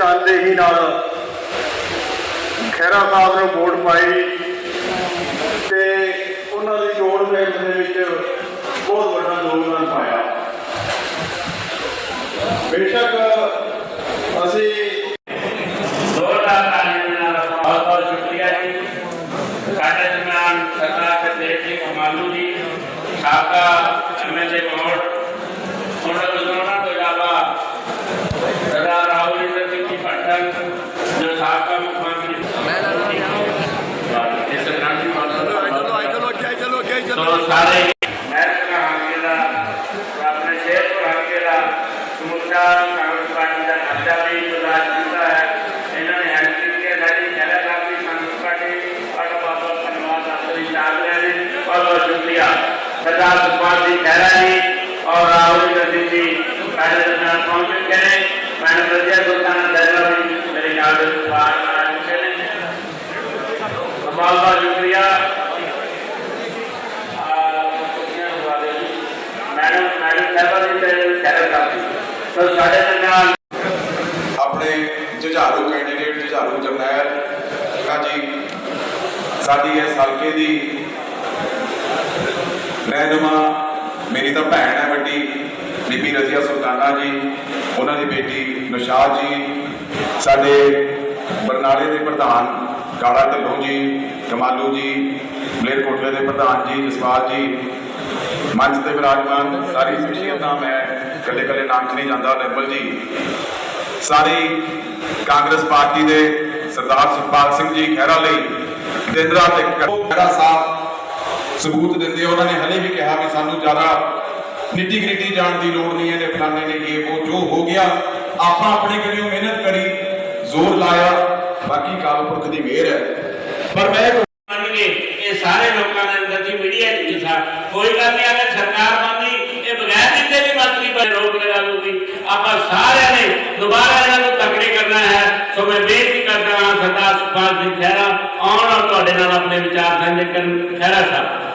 ਕੱਲ ਹੀ ਨਾਲ ਖੈਰਾ ਸਾਹਿਬ ਨੂੰ ਵੋਟ ਪਾਈ ਤੇ ਉਹਨਾਂ ਦੀ ਜੋੜ ਮੇਲ ਦੇ ਵਿੱਚ ਬਹੁਤ ਵੱਡਾ ਯੋਗਦਾਨ ਪਾਇਆ। ਬੇਸ਼ੱਕ ਅਸੀਂ ਦੋੜਾ ਕਾਲੀ ਨਾਲ ਬਹੁਤ ਬਹੁਤ ਸ਼ੁਕਰੀਆ ਜੀ। ਸਾਡੇ ਜਨਾਨ ਸਰਦਾਰ ਕਰਦੇਵ ਜੀ ਕਮਾਲੂ ਜੀ, ਸਾਬਕਾ ਐਮਐਲਏ ਮੋੜ ਉਹਨਾਂ ਜੋ ਸਾਬਕਾ ਮੁੱਖ ਮੰਤਰੀ ਇਸ ਤਰ੍ਹਾਂ ਦੀ ਤੋ ਸਾਰੇ ਮਹਿਕਮਾ ਹਲਕੇ ਦਾ ਆਪਣੇ ਸ਼ੇਰਪੁਰ ਮੇਰੇ ਨਾਲ ਸ਼ੁਕਰੀਆ ਮੈਡਮ ਮੈਡਮ ਸਾਹਿਬਾਂ ਦੀ ਤੇ ਸ਼ਹਿਰ ਕਰਦੀ ਸੋ ਸਾਡੇ ਨਾਲ ਆਪਣੇ ਜੁਝਾਰੂ ਕੈਂਡੀਡੇਟ ਜੁਝਾਰੂ ਜਰਨੈਲ ਜੀ ਸਾਡੀ ਇਸ ਹਲਕੇ ਦੀ ਰਹਿਨੁਮਾ ਮੇਰੀ ਤਾਂ ਭੈਣ ਹੈ ਵੱਡੀ, ਬੀਬੀ ਰਜ਼ੀਆ ਸੁਲਤਾਨਾ ਜੀ, ਉਹਨਾਂ ਦੀ ਬੇਟੀ ਨੁਸ਼ਾਦ ਜੀ ਸਾਡੇ ਬਰਨਾਲੇ ਦੇ ਪ੍ਰਧਾਨ ਕਾਲਾ ਢਿੱਲੋਂ ਜੀ ਕਮਾਲੂ ਜੀ ਮਲੇਰਕੋਟਲੇ ਦੇ ਪ੍ਰਧਾਨ ਜੀ ਜਸਪਾਲ ਜੀ, ਮੰਚ ਤੇ ਵਿਰਾਜਮਾਨ ਸਾਰੀ ਸ਼ਖਸੀਅਤ ਦਾ ਮੈਂ ਕੱਲੇ ਕੱਲੇ ਨਾਮ 'ਚ ਨਹੀਂ ਜਾਂਦਾ, ਨਿਰਮਲ ਜੀ। ਸਾਰੀ ਕਾਂਗਰਸ ਪਾਰਟੀ ਦੇ ਸਰਦਾਰ ਸੁਖਪਾਲ ਸਿੰਘ ਜੀ ਖਹਿਰਾ ਲਈ ਦਿਨ ਰਾਤ ਖਹਿਰਾ ਸਾਹਿਬ ਸਬੂਤ ਦਿੰਦੇ ਉਹਨਾਂ ਨੇ ਹਲੇ ਵੀ ਕਿਹਾ ਵੀ ਸਾਨੂੰ ਜ਼ਿਆਦਾ ਨਿੱਟੀ ਗ੍ਰਿੱਟੀ ਜਾਣ ਦੀ ਲੋੜ ਨਹੀਂ ਹੈ ਤੇ ਫਲਾਣੇ ਨੇ ਇਹ ਉਹ ਜੋ ਹੋ ਗਿਆ, ਆਪਾਂ ਆਪਣੇ ਕਰਿਓ ਮਿਹਨਤ ਕਰੀ। ਜ਼ੋਰ ਲਾਇਆ, ਬਾਕੀ ਕਾਲ ਦੀ ਮਿਹਰ ਹੈ। ਪਰ ਮੈਂ ਇੱਕ ਇਹ ਸਾਰੇ ਲੋਕਾਂ ਦੇ ਅੰਦਰ ਦੀ ਮੀਡੀਆ ਦੀ ਕਿਸਾ ਕੋਈ ਗੱਲ ਨਹੀਂ, ਅਗਰ ਸਰਕਾਰ ਮੰਨੀ ਇਹ ਬਗੈਰ ਦਿੱਤੇ ਵੀ ਮੰਤਰੀ ਪਰ ਰੋਕ ਲਗਾ ਲੂਗੀ ਆਪਾਂ ਸਾਰਿਆਂ ਨੇ ਦੁਬਾਰਾ ਇਹਨਾਂ ਨੂੰ ਤਕੜੇ ਕਰਨਾ ਹੈ, ਸੋ ਮੈਂ ਬੇਨਤੀ ਕਰਦਾ ਹਾਂ, ਸਰਦਾਰ ਸੁਖਪਾਲ ਸਿੰਘ ਖਹਿਰਾ, ਆਉਣ ਔਰ ਤੁਹਾਡੇ ਨਾਲ ਆਪਣੇ ਵਿਚਾਰ ਸਾਂਝੇ ਕਰਨ। ਖਹਿਰਾ ਸਾਹਿਬ।